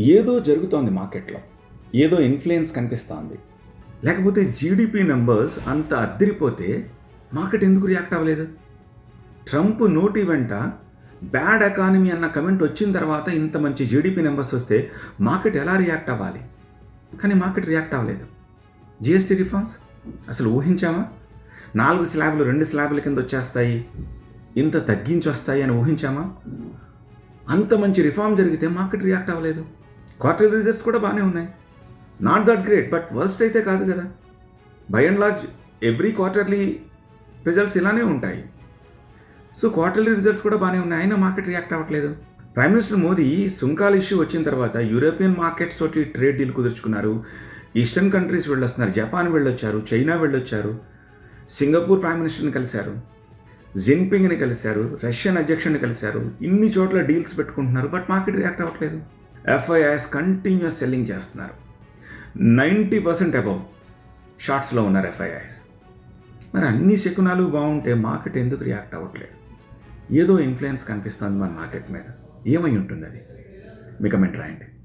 ఏదో జరుగుతోంది మార్కెట్లో. ఏదో ఇన్ఫ్లుయెన్స్ కనిపిస్తోంది. లేకపోతే జీడిపి నెంబర్స్ అంత అద్దరిపోతే మార్కెట్ ఎందుకు రియాక్ట్ అవ్వలేదు? ట్రంప్ నోటి వెంట బ్యాడ్ ఎకానమీ అన్న కమెంట్ వచ్చిన తర్వాత ఇంత మంచి జీడిపి నెంబర్స్ వస్తే మార్కెట్ ఎలా రియాక్ట్ అవ్వాలి? కానీ మార్కెట్ రియాక్ట్ అవ్వలేదు. జిఎస్టీ రిఫార్మ్స్ అసలు ఊహించామా? నాలుగు స్లాబ్లు రెండు స్లాబ్ల కింద వచ్చేస్తాయి. ఇంత తగ్గించి వస్తాయి అని ఊహించామా? అంత మంచి రిఫార్మ్ జరిగితే మార్కెట్ రియాక్ట్ అవ్వలేదు. క్వార్టర్ రిజల్ట్స్ కూడా బాగానే ఉన్నాయి. Not that great but worst అయితే కాదు కదా. By and large every quarterly results ఇలానే ఉంటాయి. సో క్వార్టర్లీ రిజల్ట్స్ కూడా బాగానే ఉన్నాయి. అయినా మార్కెట్ రియాక్ట్ అవ్వట్లేదు. ప్రైమ్ మినిస్టర్ మోదీ సుంకాల ఇష్యూ వచ్చిన తర్వాత యూరోపియన్ మార్కెట్స్ తోటి ట్రేడ్ డీల్ కుదుర్చుకున్నారు. ఈస్టర్న్ కంట్రీస్ వెళ్ళొస్తున్నారు. జపాన్ వెళ్ళొచ్చారు. చైనా వెళ్ళొచ్చారు. సింగపూర్ ప్రైమ్ మినిస్టర్ని కలిశారు. జిన్పింగ్ని కలిశారు. రష్యన్ అధ్యక్షుడిని కలిశారు. ఇన్ని చోట్ల డీల్స్ పెట్టుకుంటున్నారు బట్ మార్కెట్ రియాక్ట్ అవ్వట్లేదు. ఎఫ్ఐఆర్స్ కంటిన్యూస్ సెల్లింగ్ చేస్తున్నారు. నైంటీ పర్సెంట్ అబౌవ్ షార్ట్స్లో ఉన్నారు ఎఫ్ఐఐఎస్ మరి అన్ని శకునాలు బాగుంటే మార్కెట్ ఎందుకు రియాక్ట్ అవ్వట్లేదు? ఏదో ఇన్ఫ్లుయెన్స్ కనిపిస్తుంది మన మార్కెట్ మీద. ఏమై ఉంటుంది అది? మీ కమెంట్ రాయండి.